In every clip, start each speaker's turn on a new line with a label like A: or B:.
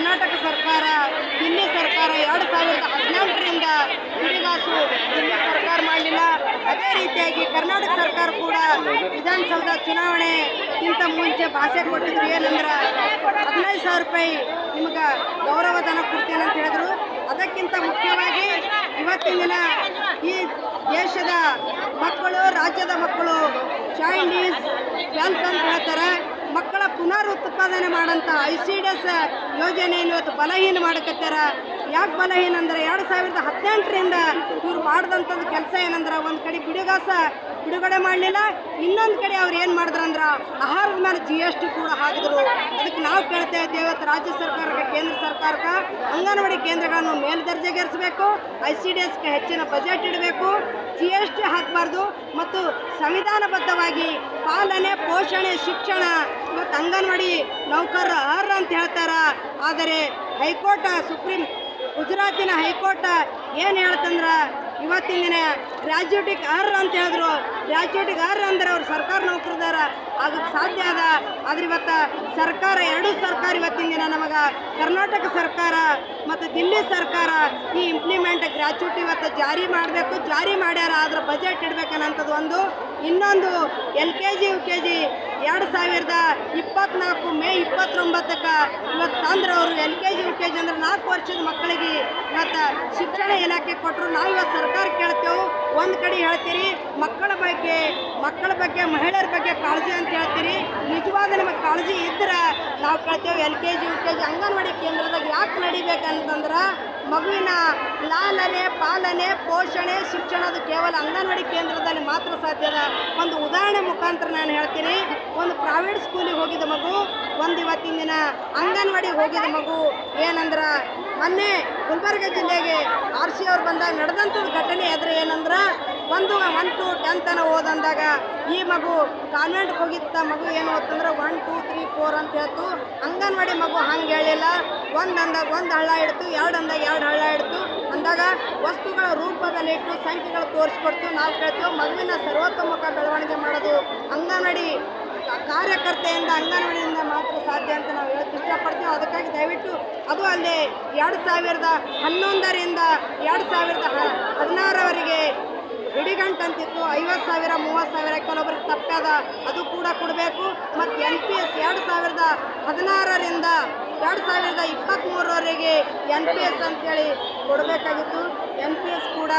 A: ಕರ್ನಾಟಕ ಸರ್ಕಾರ, ದಿಲ್ಲಿ ಸರ್ಕಾರ ಎರಡು ಸಾವಿರದ ಹದಿನೆಂಟರಿಂದ ಬಿಡಿಗಾಸು ದಿಲ್ಲಿ ಸರ್ಕಾರ ಮಾಡಲಿಲ್ಲ. ಅದೇ ರೀತಿಯಾಗಿ ಕರ್ನಾಟಕ ಸರ್ಕಾರ ಕೂಡ ವಿಧಾನಸೌಧ ಚುನಾವಣೆಗಿಂತ ಮುಂಚೆ ಭಾಷೆ ಕೊಟ್ಟಿದ್ರು. ಏನಂದ್ರೆ ಹದಿನೈದು ಸಾವಿರ ರೂಪಾಯಿ ನಿಮ್ಗೆ ಗೌರವಧನ ಕೊಡ್ತೇನೆ ಅಂತ ಹೇಳಿದ್ರು. ಅದಕ್ಕಿಂತ ಮುಖ್ಯವಾಗಿ ಇವತ್ತಿನ ದಿನ ಈ ದೇಶದ ಮಕ್ಕಳು, ರಾಜ್ಯದ ಮಕ್ಕಳು ಚೈನೀಸ್ ಅಂತ ಹೇಳ್ತಾರೆ. ಮಕ್ಕಳ ಪುನರ್ ಉತ್ಪಾದನೆ ಮಾಡೋಂಥ ಐ ಸಿ ಡಿ ಎಸ್ ಯೋಜನೆಯನ್ನು ಇವತ್ತು ಬಲಹೀನ ಮಾಡಕತ್ತಾರ ಯಾಕೆ ಬಲ ಏನಂದ್ರೆ ಎರಡು ಸಾವಿರದ ಹದಿನೆಂಟರಿಂದ ಇವ್ರು ಮಾಡಿದಂಥದ್ದು ಕೆಲಸ ಏನಂದ್ರೆ ಒಂದು ಕಡೆ ಬಿಡುಗಾಸ ಬಿಡುಗಡೆ ಮಾಡಲಿಲ್ಲ, ಇನ್ನೊಂದು ಕಡೆ ಅವ್ರು ಏನು ಮಾಡಿದ್ರು ಅಂದ್ರೆ ಆಹಾರದ ಮೇಲೆ ಜಿ ಎಸ್ ಟಿ ಕೂಡ ಹಾಕಿದ್ರು. ಅದಕ್ಕೆ ನಾವು ಕೇಳ್ತಾ ಇದ್ದೇವೆ, ಇವತ್ತು ರಾಜ್ಯ ಸರ್ಕಾರಕ್ಕೆ, ಕೇಂದ್ರ ಸರ್ಕಾರಕ್ಕೆ ಅಂಗನವಾಡಿ ಕೇಂದ್ರಗಳನ್ನು ಮೇಲ್ದರ್ಜೆಗೇರಿಸಬೇಕು ಐ ಸಿ ಡಿ ಎಸ್ಗೆ ಹೆಚ್ಚಿನ ಬಜೆಟ್ ಇಡಬೇಕು ಜಿ ಎಸ್ ಟಿ ಹಾಕಬಾರ್ದು ಮತ್ತು ಸಂವಿಧಾನಬದ್ಧವಾಗಿ ಪಾಲನೆ, ಪೋಷಣೆ, ಶಿಕ್ಷಣ, ಇವತ್ತು ಅಂಗನವಾಡಿ ನೌಕರರ ಅರ್ಹ ಅಂತ ಹೇಳ್ತಾರ. ಆದರೆ ಹೈಕೋರ್ಟ್, ಸುಪ್ರೀಂ ಗುಜರಾತಿನ ಹೈಕೋರ್ಟ್ ಏನು ಹೇಳ್ತಂದ್ರೆ ಇವತ್ತಿನ ದಿನ ಗ್ರ್ಯಾಜುಯೇಟಿಗೆ ಅರ್ಹ ಅಂತ ಹೇಳಿದ್ರು. ಗ್ರ್ಯಾಜುಯೇಟಿಗೆ ಅರ್ಹ ಅಂದ್ರೆ ಅವ್ರು ಸರ್ಕಾರ ನೌಕರದಾರ ಆಗಕ್ಕೆ ಸಾಧ್ಯ ಅದ. ಆದ್ರೆ ಇವತ್ತು ಸರ್ಕಾರ, ಎರಡೂ ಸರ್ಕಾರ ಇವತ್ತಿನ ದಿನ ನಮಗೆ. ಕರ್ನಾಟಕ ಸರ್ಕಾರ ಮತ್ತು ದಿಲ್ಲಿ ಸರ್ಕಾರ ಈ ಇಂಪ್ಲಿಮೆಂಟ್ ಗ್ರ್ಯಾಚುಯಿಟಿ ಇವತ್ತು ಜಾರಿ ಮಾಡಬೇಕು. ಜಾರಿ ಮಾಡ್ಯಾರ, ಆದ್ರೆ ಬಜೆಟ್ ಇಡ್ಬೇಕನ್ನಂಥದ್ದು ಒಂದು. ಇನ್ನೊಂದು L K G, U K G ಎರಡು ಸಾವಿರದ ಇಪ್ಪತ್ನಾಲ್ಕು ಮೇ ಇಪ್ಪತ್ತೊಂಬತ್ತಕ್ಕೆ ಇವತ್ತು ತಂದ್ರೆ ಅವರು L K G, U K G ಅಂದ್ರೆ ನಾಲ್ಕು ವರ್ಷದ ಮಕ್ಕಳಿಗೆ ಇವತ್ತು ಶಿಕ್ಷಣ ಇಲಾಖೆ ಕೊಟ್ಟರು ನಾವು ಇವತ್ತು ಸರ್ಕಾರ ಕೇಳ್ತೇವೆ. ಒಂದು ಕಡೆ ಹೇಳ್ತೀರಿ, ಮಕ್ಕಳ ಬಗ್ಗೆ ಮಕ್ಕಳ ಬಗ್ಗೆ, ಮಹಿಳೆಯರ ಬಗ್ಗೆ ಕಾಳಜಿ ಅಂತ ಹೇಳ್ತೀರಿ. ನಿಜವಾದ ನಮಗೆ ಕಾಳಜಿ ಇದ್ರೆ ನಾವು ಕೇಳ್ತೇವೆ L K G, U K G anganwadi ಕೇಂದ್ರದಾಗ ಯಾಕೆ ನಡಿಬೇಕಂತಂದ್ರೆ ಮಗುವಿನ ಲಾಲನೆ, ಪಾಲನೆ, ಪೋಷಣೆ ಶಿಕ್ಷಣ ಅದು ಕೇವಲ ಅಂಗನವಾಡಿ ಕೇಂದ್ರದಲ್ಲಿ ಮಾತ್ರ ಸಾಧ್ಯದ ಒಂದು ಉದಾಹರಣೆ ಮುಖಾಂತರ ನಾನು ಹೇಳ್ತೀನಿ. ಒಂದು ಪ್ರೈವೇಟ್ ಸ್ಕೂಲಿಗೆ ಹೋಗಿದ ಮಗು, ಒಂದು ಇವತ್ತಿನ ದಿನ ಅಂಗನವಾಡಿಗೆ ಹೋಗಿದ ಮಗು ಏನಂದ್ರೆ, ಮೊನ್ನೆ ಗುಲ್ಬರ್ಗ ಜಿಲ್ಲೆಗೆ ಆರ್ ಸಿ ಅವ್ರು ಬಂದಾಗ ನಡೆದಂಥದ್ದು ಘಟನೆ ಆದರೆ ಏನಂದ್ರೆ ಒಂದು ಒನ್ ಟು ಟೆಂತ್ ಅನ್ನ ಓದಂದಾಗ ಈ ಮಗು ಕಾನ್ವೆಂಟ್ಗೆ ಹೋಗಿತ್ತ ಮಗು ಏನು ಓದ್ತಂದ್ರೆ ಒನ್ ಟೂ ತ್ರೀ ಫೋರ್ ಅಂತ ಹೇಳ್ತು. ಅಂಗನವಾಡಿ ಮಗು ಹಂಗೆ ಹೇಳಿಲ್ಲ. ಒಂದು ಅಂದಾಗ ಒಂದು ಹಳ್ಳ ಇಡ್ತು, ಎರಡು ಅಂದಾಗ ಎರಡು ಹಳ್ಳ ಇಡ್ತು. ಅಂದಾಗ ವಸ್ತುಗಳ ರೂಪದಲ್ಲಿ ಇಟ್ಟು ಸಂಖ್ಯೆಗಳು ತೋರಿಸ್ಕೊಡ್ತು ನಾವು ಕೇಳ್ತೀವಿ ಮಗುವಿನ ಸರ್ವತೋಮುಖ ಬೆಳವಣಿಗೆ ಮಾಡೋದು ಅಂಗನವಾಡಿ ಕಾರ್ಯಕರ್ತೆಯಿಂದ ಅಂಗನವಾಡಿಯಿಂದ ಮಾತ್ರ ಸಾಧ್ಯ ಅಂತ ನಾವು ಹೇಳಕ್ಕೆ ಇಷ್ಟಪಡ್ತೀವಿ. ಅದಕ್ಕಾಗಿ ದಯವಿಟ್ಟು ಅದು ಅಲ್ಲೇ ಎರಡು ಸಾವಿರದ ಹನ್ನೊಂದರಿಂದ ಎರಡು ಸಾವಿರದ ಹದಿನಾರವರೆಗೆ ಅಂತಿತ್ತು ಐವತ್ತು ಸಾವಿರ, ಮೂವತ್ತು ಸಾವಿರ ಕೆಲವೊಬ್ಬರಿಗೆ ತಪ್ಪಾದ. ಅದು ಕೂಡ ಕೊಡಬೇಕು. ಮತ್ತು ಎನ್ ಪಿ ಎಸ್ ಎರಡು ಸಾವಿರದ ಹದಿನಾರರಿಂದ ಎರಡು ಸಾವಿರದ ಇಪ್ಪತ್ತ್ಮೂರವರೆಗೆ ಎನ್ ಪಿ ಎಸ್ ಅಂತೇಳಿ ಕೊಡಬೇಕಾಗಿತ್ತು. ಎನ್ ಪಿ ಎಸ್ ಕೂಡ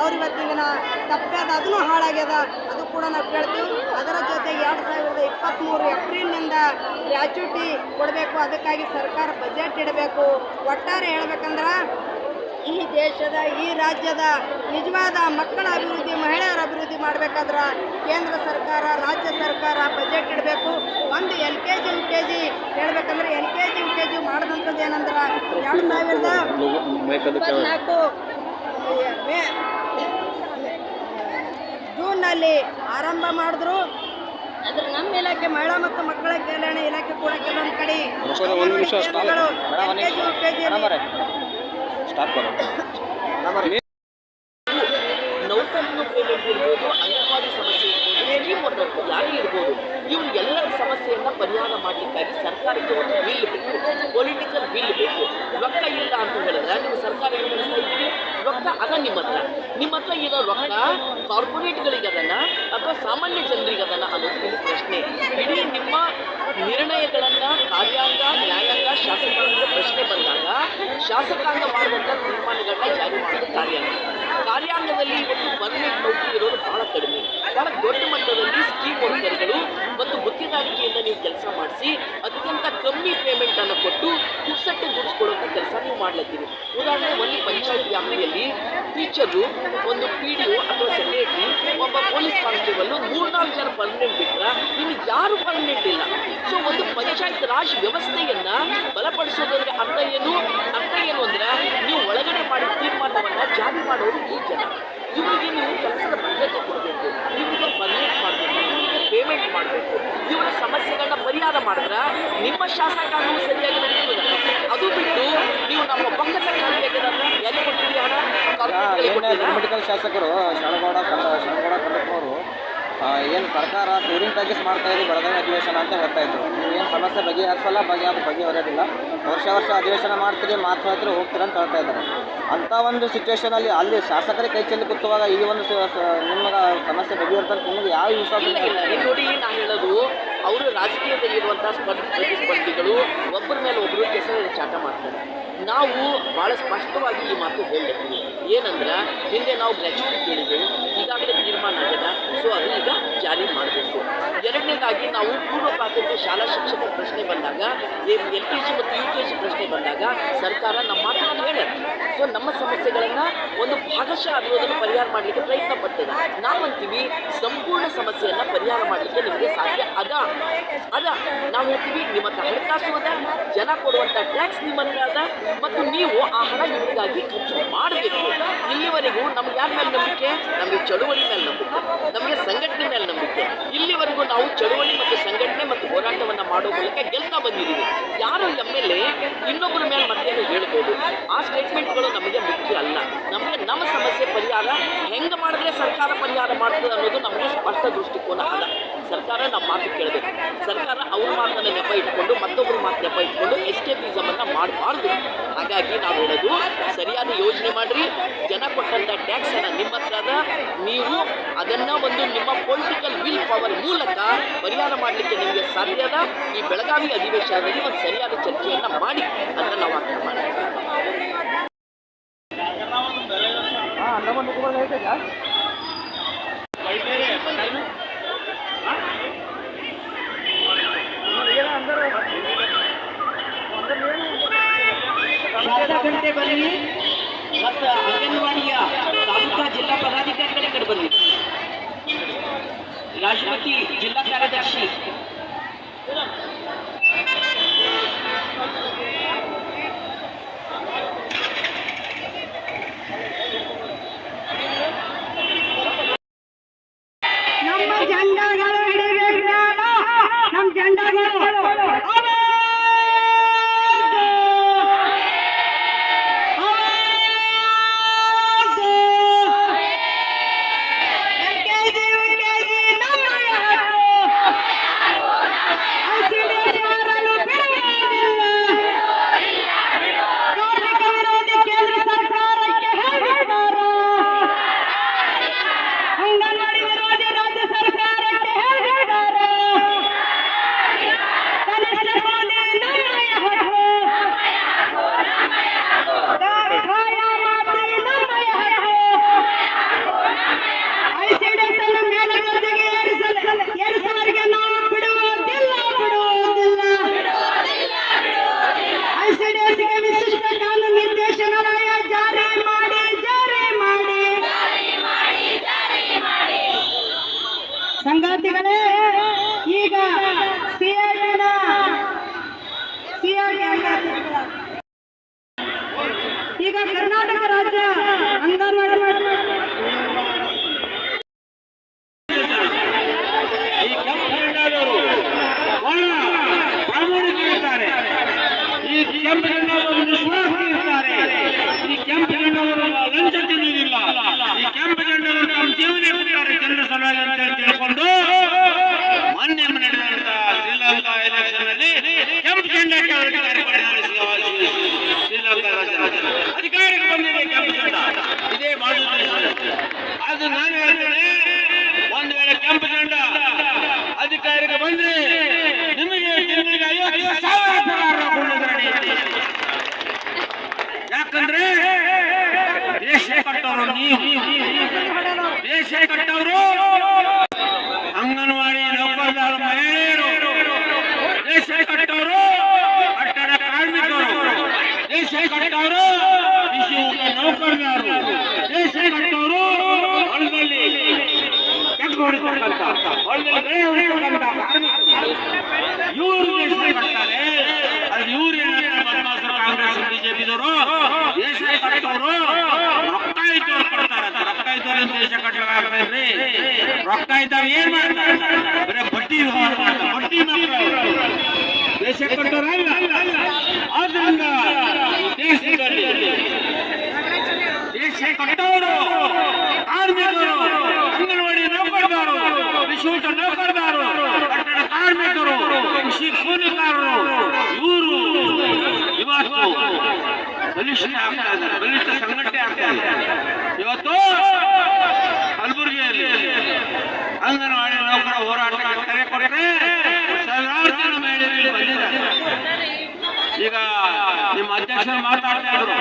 A: ಅವ್ರ ಇವತ್ತಿನ ತಪ್ಪಾದ. ಅದನ್ನು ಹಾಳಾಗ್ಯದ. ಅದು ಕೂಡ ನಾವು ಕೇಳ್ತೀವಿ. ಅದರ ಜೊತೆಗೆ ಎರಡು ಸಾವಿರದ ಇಪ್ಪತ್ತ್ಮೂರು ಏಪ್ರಿಲ್ನಿಂದ ಗ್ರ್ಯಾಚುಟಿ ಕೊಡಬೇಕು. ಅದಕ್ಕಾಗಿ ಸರ್ಕಾರ ಬಜೆಟ್ ಇಡಬೇಕು. ಒಟ್ಟಾರೆ ಹೇಳ್ಬೇಕಂದ್ರೆ ಈ ದೇಶದ ಈ ರಾಜ್ಯದ ನಿಜವಾದ ಮಕ್ಕಳ ಅಭಿವೃದ್ಧಿ ಮಹಿಳೆಯರ ಅಭಿವೃದ್ಧಿ ಮಾಡಬೇಕಾದ್ರೆ ಕೇಂದ್ರ ಸರ್ಕಾರ ರಾಜ್ಯ ಸರ್ಕಾರ ಬಜೆಟ್ ಇಡಬೇಕು. ಒಂದು L K G U K G ಹೇಳ್ಬೇಕಂದ್ರೆ L K G U K G ಮಾಡಿದಂಥದ್ದು ಏನಂದ್ರೆ ಎರಡು ಸಾವಿರದ ಇಪ್ಪತ್ನಾಲ್ಕು ಮೇ ಜೂನ್ನಲ್ಲಿ ಆರಂಭ ಮಾಡಿದ್ರು. ಅದ್ರ ನಮ್ಮ ಇಲಾಖೆ ಮಹಿಳಾ ಮತ್ತು ಮಕ್ಕಳ ಕಲ್ಯಾಣ ಇಲಾಖೆ ಕೂಡ ಕೆಲವೊಂದು ಕಡೆ
B: ಸ್ಟಾಪ್ ಕರೋ
C: ನೌಕರನ ಸಮಸ್ಯೆ ಸ್ಕೀಮ್ ವರ್ಕರ್ ಯಾರೇ ಇರ್ಬೋದು ಎಲ್ಲರ ಸಮಸ್ಯೆಯನ್ನ ಪರಿಹಾರ ಮಾಡಲಿಕ್ಕಾಗಿ ಸರ್ಕಾರಕ್ಕೆ ಒಂದು ಬಿಲ್ ಬೇಕು ಪೊಲಿಟಿಕಲ್ ಬಿಲ್ ಬೇಕು ರೊಕ್ಕ ಇಲ್ಲ ಅಂತ ಹೇಳಿದ್ರೆ ನೀವು ಸರ್ಕಾರ ಏನು ನಡೆಸ್ತಾ ಇದ್ದೀವಿ ರೊಕ್ಕ ಅದ ನಿಮ್ಮ ಹತ್ರ ನಿಮ್ಮ ಹತ್ರ ಇರೋ ರೊಕ್ಕ ಕಾರ್ಪೊರೇಟ್ಗಳಿಗೆ ಅದನ್ನ ಅಥವಾ ಸಾಮಾನ್ಯ ಜನರಿಗೆ ಅದನ್ನ ಅನ್ನೋದು ಇದು ಪ್ರಶ್ನೆ ಇಡೀ ನಿಮ್ಮ ನಿರ್ಣಯಗಳನ್ನ ಕಾರ್ಯಾಂಗ ನ್ಯಾಯಾಂಗ ಶಾಸಕಾಂಗ ಪ್ರಶ್ನೆ ಶಾಸಕಾಂಗ ಮಾಡುವಂಥ ತೀರ್ಮಾನಗಳನ್ನ ಜಾರಿ ಮಾಡೋದು ಕಾರ್ಯಾಂಗ ಕಾರ್ಯಾಂಗದಲ್ಲಿ ಇವತ್ತು ಬದಲಿಗೆ ಇರೋದು ಬಹಳ ಕಡಿಮೆ ಬಹಳ ದೊಡ್ಡ ಮಟ್ಟದಲ್ಲಿ ಸ್ಕೀಮ್ ವರ್ಕರ್ಗಳು ಮತ್ತು ಗುತ್ತಿಗಾರಿಕೆಯಿಂದ ನೀವು ಕೆಲಸ ಮಾಡಿಸಿ ಅತ್ಯಂತ ಕಮ್ಮಿ ಪೇಮೆಂಟನ್ನು ಕೊಟ್ಟು ಪುಕ್ಸಟ್ಟೆ ದುಡಿಸ್ಕೊಳ್ಳುವಂಥ ಕೆಲಸ ನೀವು ಮಾಡ್ಲತ್ತೀರಿ. ಉದಾಹರಣೆ ಒಂದು ಪಂಚಾಯತ್ ವ್ಯಾಪ್ತಿಯಲ್ಲಿ ಟೀಚರು ಒಂದು ಪಿ ಡಿ ಒ ಅಥವಾ ಸೆಕ್ರೆಟರಿ ಒಬ್ಬ ಪೊಲೀಸ್ ಕಾನ್ಸ್ಟೇಬಲ್ ಮೂರ್ನಾಲ್ಕು ಜನ ಪರ್ಮನೆಂಟ್ ಬಿಟ್ಟರೆ ನೀವು ಯಾರು ಪರ್ಮನೆಂಟ್ ಇಲ್ಲ. ಸೊ ಒಂದು ಪಂಚಾಯತ್ ರಾಜ್ ವ್ಯವಸ್ಥೆಯನ್ನು ಬಲಪಡಿಸೋದಂದ್ರೆ ಅರ್ಥ ಏನು? ಅರ್ಥ ಏನು ಅಂದರೆ ನೀವು ಒಳಗಡೆ ಮಾಡಿದ ತೀರ್ಮಾನವನ್ನ ಜಾರಿ ಮಾಡೋರು ಈ ಜನ. ಇವರಿಗೆ ನೀವು ಶಾಸಕಾಂಗವು ಸರಿಯಾಗಿ ನಡೀತದೆ ಅದು ಬಿಟ್ಟು ನೀವು ನಮ್ಮ ಪಕ್ಕದ ಯಾರಿಗೆ ಹಣ
B: ಶಾಸಕರು ಶರಣಗೌಡ ಕಂಡ ಶರಣಗೌಡ ಕಂಡಪ್ಪನವರು ಏನು ಸರ್ಕಾರ ಟೂರಿಂಗ್ ಪ್ಯಾಕೇಜ್ ಮಾಡ್ತಾ ಇದೆ ಬೆಳಗಾವಿ ಅಧಿವೇಶನ ಅಂತ ಹೇಳ್ತಾ ಇದ್ರು. ನೀವು ಏನು ಸಮಸ್ಯೆ ಬಗೆಹರಿಸಲ್ಲ ಬಗೆ ಅದು ಬಗೆಹರಿಯೋದಿಲ್ಲ. ವರ್ಷ ವರ್ಷ ಅಧಿವೇಶನ ಮಾಡ್ತೀರಿ ಮಾತು ಹೇಳ್ತೀರಿ ಹೋಗ್ತೀರಿ ಅಂತ ಹೇಳ್ತಾ ಇದ್ದಾರೆ. ಅಂಥ ಒಂದು ಸಿಚುವೇಶನಲ್ಲಿ ಅಲ್ಲಿ ಶಾಸಕರೇ ಕೈ ಚೆಲ್ಲಿ ಕೂತುವಾಗ ಈ ಒಂದು ನಿಮಗೆ ಸಮಸ್ಯೆ ಬಗೆಹರಿಸಲು ನಿಮಗೆ ಯಾವ ವಿಶ್ವಾಸ
C: ನೋಡಿ ನಾನು ಹೇಳೋದು ಅವರು ರಾಜಕೀಯದಲ್ಲಿರುವಂಥ ಸ್ಪರ್ಧಿ, ಪ್ರತಿಸ್ಪರ್ಧಿಗಳು, ಒಬ್ಬರ ಮೇಲೆ ಒಬ್ಬರು ಕೆಸರಲ್ಲಿ ಚಾಟ ಮಾಡ್ತಾರೆ. ನಾವು ಭಾಳ ಸ್ಪಷ್ಟವಾಗಿ ಈ ಮಾತು ಹೇಳಬೇಕು ಏನಂದ್ರೆ ಹಿಂದೆ ನಾವು ಗ್ರ್ಯಾಚ್ಯುಟಿ ಕೇಳಿದ್ದೆವು. ಈಗಾಗಲೇ ತೀರ್ಮಾನ ಆಗಿದೆ. ಸೊ ಅದು ಈಗ ಜಾರಿ ಮಾಡಬೇಕು. ಎರಡನೇದಾಗಿ ನಾವು ಪೂರ್ವ ಪ್ರಾಥಮಿಕ ಶಾಲಾ ಶಿಕ್ಷಕರ ಪ್ರಶ್ನೆ ಬಂದಾಗ ಎಲ್ ಕೆ ಜಿ ಮತ್ತು ಯು ಕೆ ಜಿ ಪ್ರಶ್ನೆ ಬಂದಾಗ ಸರ್ಕಾರ ನಮ್ಮ ಮಾತನ್ನು ಕೇಳ್ಯದ ಸೊ ನಮ್ಮ ಸಮಸ್ಯೆಗಳನ್ನು ಒಂದು ಭಾಗಶಃ ಅದನ್ನು ಪರಿಹಾರ ಮಾಡಲಿಕ್ಕೆ ಪ್ರಯತ್ನ ಪಡ್ತದೆ. ನಾವಂತೀವಿ ಸಂಪೂರ್ಣ ಸಮಸ್ಯೆಯನ್ನು ಪರಿಹಾರ ಮಾಡಲಿಕ್ಕೆ ನಿಮಗೆ ಸಾಧ್ಯ ಅದ. ಅದ. ನಾವು ಹೇಳ್ತೀವಿ ನಿಮ್ಮ ಹತ್ರ ಹಣಕಾಸು ಅದ, ಜನ ಕೊಡುವಂಥ ಟ್ಯಾಕ್ಸ್ ನಿಮ್ಮ ಅದ, ಮತ್ತು ನೀವು ಆ ಹಣ ಇವರಿಗಾಗಿ ಖರ್ಚು ಮಾಡಬೇಕು. ಇಲ್ಲಿವರೆಗೂ ನಮ್ಗೆ ಯಾರ ಮೇಲೆ ನಂಬಿಕೆ? ನಮಗೆ ಚಳುವಳಿ ಮೇಲೆ ನಂಬಿಕೆ. ನಮಗೆ ಸಂಘಟನೆ ಮೇಲೆ ನಂಬಿಕೆ. ಇಲ್ಲಿವರೆಗೂ ನಾವು ಚಳುವಳಿ ಮತ್ತು ಸಂಘಟನೆ ಹೋರಾಟವನ್ನು ಮಾಡೋ ಮೂಲಕ ಗೆಲ್ತಾ ಬಂದಿದ್ದೀವಿ. ಯಾರು ಎಂ ಎಲ್ ಎ? ಇನ್ನೊಬ್ಬರ ಮೇಲೆ ಮತ್ತೇನು ಹೇಳ್ಬೋದು? ಆ ಸ್ಟೇಟ್ಮೆಂಟ್ಗಳು ನಮಗೆ ಮುಖ್ಯ ಅಲ್ಲ. ನಮಗೆ ನಮ್ಮ ಸಮಸ್ಯೆ ಪರಿಹಾರ, ಹೆಂಗೆ ಮಾಡಿದ್ರೆ ಸರ್ಕಾರ ಪರಿಹಾರ ಮಾಡ್ತದೆ ಅನ್ನೋದು ನಮಗೆ ಸ್ಪಷ್ಟ ದೃಷ್ಟಿಕೋನ ಅಲ್ಲ. ಸರ್ಕಾರ ನಮ್ಮ ಮಾತು ಕೇಳಬೇಕು. ಸರ್ಕಾರ ಅವ್ರ ಮಾತನ್ನು ನೆಪ ಇಟ್ಕೊಂಡು ಮತ್ತೊಬ್ಬರ ಮಾತು ನೆಪ ಇಟ್ಕೊಂಡು ಎಸ್ಕೇಪಿಸಮನ್ನು ಮಾಡಬಾರ್ದು. ಹಾಗಾಗಿ ನಾವು ಹೇಳೋದು, ಸರಿಯಾದ ಯೋಜನೆ ಮಾಡಿರಿ. ಜನ ಕೊಟ್ಟಂಥ ಟ್ಯಾಕ್ಸನ್ನು ನಿಮ್ಮ ಹತ್ರ ಅದ. ನೀವು ಅದನ್ನು ಒಂದು ನಿಮ್ಮ ಪೊಲಿಟಿಕಲ್ ವಿಲ್ ಪವರ್ ಮೂಲಕ ಪರಿಹಾರ ಮಾಡಲಿಕ್ಕೆ ನಿಮಗೆ ಸಾಧ್ಯದ ಈ ಬೆಳಗಾವಿ ಅಧಿವೇಶನದಲ್ಲಿ ಒಂದು ಸರಿಯಾದ ಚರ್ಚೆಯನ್ನು ಮಾಡಿ ಅಂತ ನಾವು ಆಗ್ರಹ ಮಾಡ್ತೀವಿ.
D: ಈ ಕಟ್ಟವರು ನೀವು ದೇಶ ಅಂಗನವಾಡಿ
E: ನೌಕರದಾರ ಮಹಿಳೆಯರು ದೇಶ ಕಟ್ಟವರು ಕಟ್ಟಡ ಕಾರ್ಮಿಕರು ದೇಶ ಕಟ್ಟವರು ನೌಕರದಾರರು ದೇಶ ಕಟ್ಟವರು ಹೊಲದಲ್ಲಿ ಕೆಟ್ಟ
D: ಹೊಡಿತಕ್ಕಂಥ ಹೊಲದಲ್ಲಿ ಬೆಳೆ ಹೊಡಿತಕ್ಕಂಥ ಇವರು ದೇಶ ಕಟ್ತಾರೆ ಅದು ಇವ್ರು ಏನಾದ್ರೆ ಕಾಂಗ್ರೆಸ್ ಬಿಜೆಪಿದವರು ದೇಶ ಕಟ್ಟವರು ಏನ್ ದೇಶ ಕಟ್ಟಲಾಗ್ತದ್ರಿ ರೊಕ್ಕ ಇದ್ದವ್ರು ಏನ್ ಮಾಡ್ತಾರೆ? ಬರೀ ಮಾಡ್ತಾರೆ. ಬಡ್ಡಿ ದೇಶ ಕಟ್ಟೋರಲ್ಲ ಆದ್ರಿಂದ ದೇಶದಲ್ಲಿ ದೇಶ ಕಟ್ಟೋರು, ಕಾರ್ಮಿಕರು, ಅಂಗನವಾಡಿ ನೌಕರದಾರು ಊಟ ನೌಕರದಾರು ಕಟ್ಟಡ ಕಾರ್ಮಿಕರು, ಕೃಷಿ ಕೂಲಿಕಾರರು, ಇವರು ಇವತ್ತು ಬಲಿಷ್ಠ ಇದ್ದಾರೆ. ಬಲಿಷ್ಠ ಸಂಘಟನೆ ಆಗ್ತಾ ಇವತ್ತು ಅಂಗನವಾಡಿ ನೌಕರ ಹೋರಾಟಕ್ಕೆ ಕರೆ ಕೊಟ್ಟರೆ ಸಾವಿರಾರು ಈಗ ನಿಮ್ಮ ಅಧ್ಯಕ್ಷರು ಮಾತಾಡ್ತಾ ಇದ್ರು.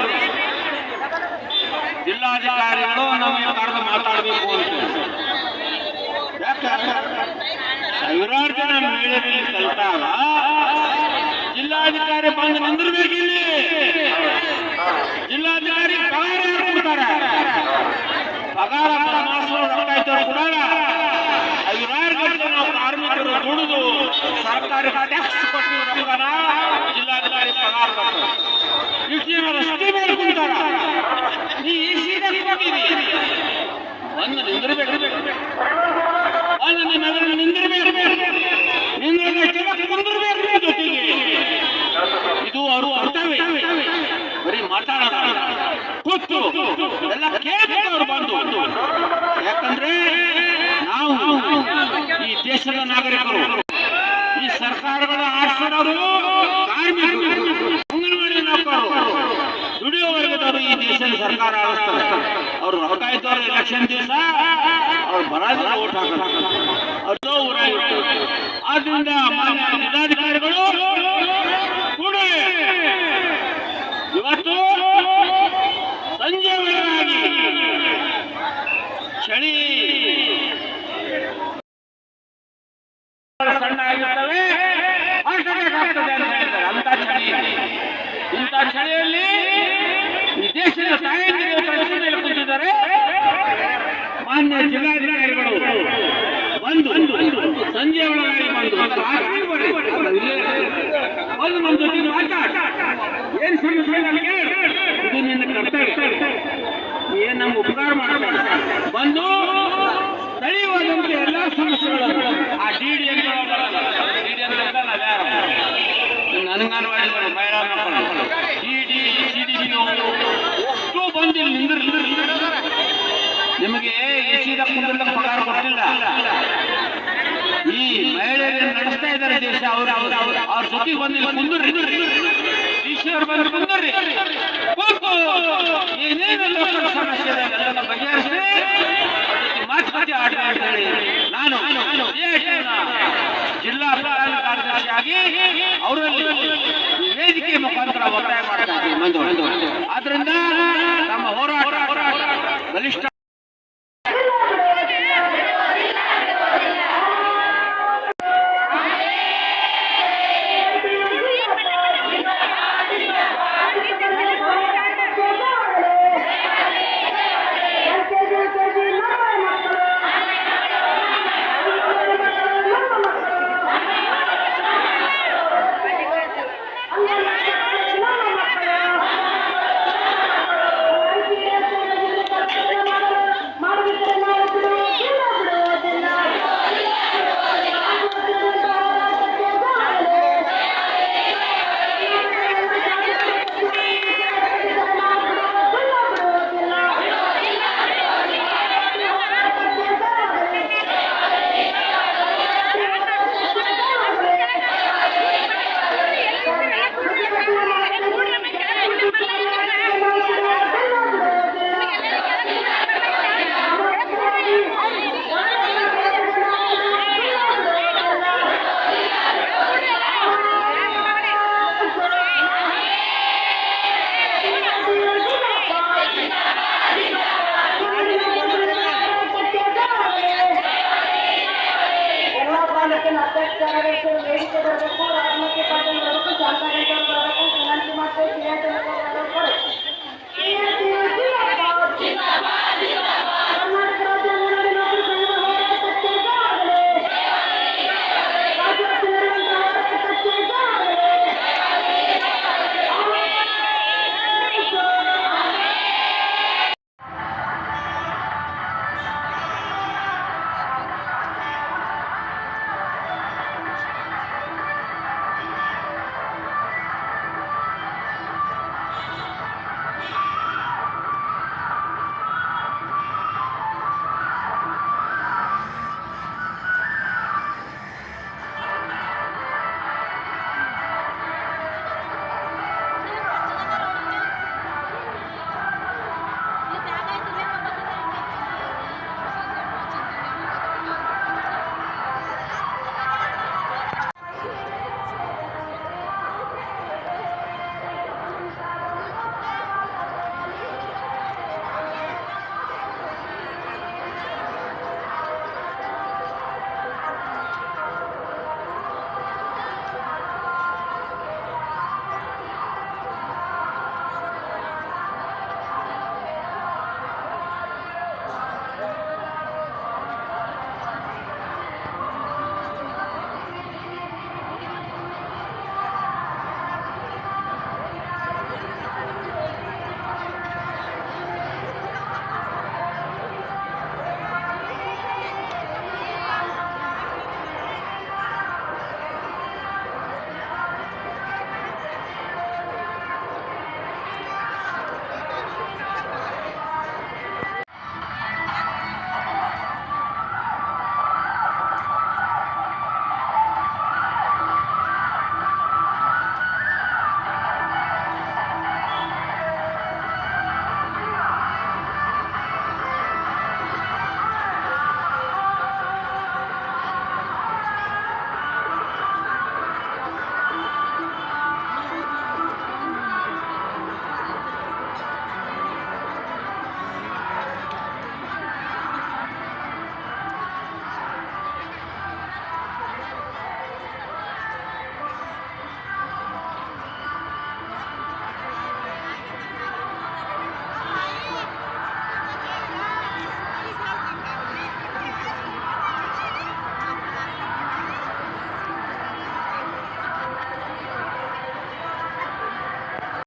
D: ಜಿಲ್ಲಾಧಿಕಾರಿಗಳು ನಮಗೆ ಕರೆದು ಮಾತಾಡಬೇಕು ಅಂತ ಸಾವಿರಾರು ಜನ ಮಹಿಳೆಯರಲ್ಲಿ ಕಲಿತಾಗ ಜಿಲ್ಲಾಧಿಕಾರಿ ಬಂದು ನಿಂದಿರ್ಬೇಕು ಇಲ್ಲಿ ಜಿಲ್ಲಾಧಿಕಾರಿ ಪಗಾರ ಕೊಡ್ತಾರೆ ಪಗಾರ ರೊಕ್ಕ ನಾವು ದುಡಿದು ಸರ್ಕಾರಿ ಟ್ಯಾಕ್ಸ್ ಜಿಲ್ಲಾಧಿಕಾರಿ ನೀ ಇದು ಅವರು ಅರ್ಥವೇ ಬರೀ ಮಾತಾಡೋದ ಕೂತು. ಎಲ್ಲ ಕೇಳಬೇಕು ಬಂದು. ಯಾಕಂದ್ರೆ ನಾವು ಈ ದೇಶದ ನಾಗರಿಕರು ಈ ಸರ್ಕಾರಗಳ ಆಡ್ಸೋರು ಕಾರ್ಮಿಕರು ಅಂಗನವಾಡಿ ನೌಕರರು ದುಡಿಯೋ ವರ್ಗದವರು ಈ ದೇಶದ ಸರ್ಕಾರ ಆಳಿಸ್ತಾರೆ ಅವ್ರು ರೊಕ್ಕ ಇದ್ದವ್ರು ಎಲೆಕ್ಷನ್ ದಿವಸ ಅವ್ರು ಬರೋದಿಲ್ಲ ಓಟ್ ಹಾಕೋದು ಅದು ಆದ್ರಿಂದ ಮಾನ್ಯ ಜಿಲ್ಲಾಧಿಕಾರಿಗಳು ಕೂಡ ಇವತ್ತು ಸಂಜೆ ವೇಳೆಯಾಗಿ ಚಳಿ ಸಣ್ಣ ಆಗಿರ್ತವೆ ಹಾರ್ಟ್ ಅಟ್ಯಾಕ್ ಆಗ್ತದೆ ಅಂತ ಹೇಳ್ತಾರೆ ಅಂತ ಚಳಿ ಇಂಥ ಚಳಿಯಲ್ಲಿ ಈ ದೇಶದ ತಾಯಂದಿರು ಪ್ರಶ್ನೆ ಮೇಲೆ ಕೂತಿದ್ದಾರೆ ಮಾನ್ಯ ಜಿಲ್ಲಾಧಿಕಾರಿಗಳು ಬಂದು ಸಂಜೆ ಒಳಗಾಗಿ ಬಂದು. ಬಂದು ನಮ್ಮ ಜೊತೆ ಮಾತಾಡ ಏನ್ ಸಮಸ್ಯೆ ಇದೆ ನಿನ್ನ ಕರ್ತವ್ಯ. ಏನ್ ನಮ್ಗೆ ಉಪಕಾರ ಮಾಡ್ತಾರೆ ಬಂದು ಸ್ಥಳೀಯವಾದಂತ ಎಲ್ಲಾ ಸಮಸ್ಯೆಗಳು ಆ ಡಿ ಡಿ ಅಂತ ಡಿ ಡಿ ಅಂತ ನನಗನ್ವಾಡಿ ಮಹಿಳಾ ಮಕ್ಕಳು D D C D P ಅಷ್ಟು ಬಂದು ಇಲ್ಲಿ ನಿಂದ್ರ ನಿಮಗೆ ಎಸಿದ ಕುಂದ್ರಲ್ಲ ಪಗಾರ ಕೊಟ್ಟಿಲ್ಲ. ಈ ಮಹಿಳೆಯರನ್ನು ನಡೆಸ್ತಾ ಇದ್ದಾರೆ ದೇಶ, ಅವ್ರ ಅವ್ರ ಅವ್ರ. ಅವ್ರ ಜೊತೆಗೆ ಬಂದು ಇಲ್ಲಿ ಈಶ್ವರ ಬಂದ್ರೆ ಬಂದು ಕುಂದ್ರಿ. ಕೂತು ಲೋಕದ ಸಮಸ್ಯೆ ಮಾತುಕತೆ ಆಟ ಅಂತ ನಾನು ಜಿಲ್ಲಾ ಪ್ರಧಾನ ಕಾರ್ಯದರ್ಶಿಯಾಗಿ ಅವರಲ್ಲಿ ವೇದಿಕೆ ಮುಖಾಂತರ ಒತ್ತಾಯ ಮಾಡ್ತಾ ಇದ್ದೀನಿ.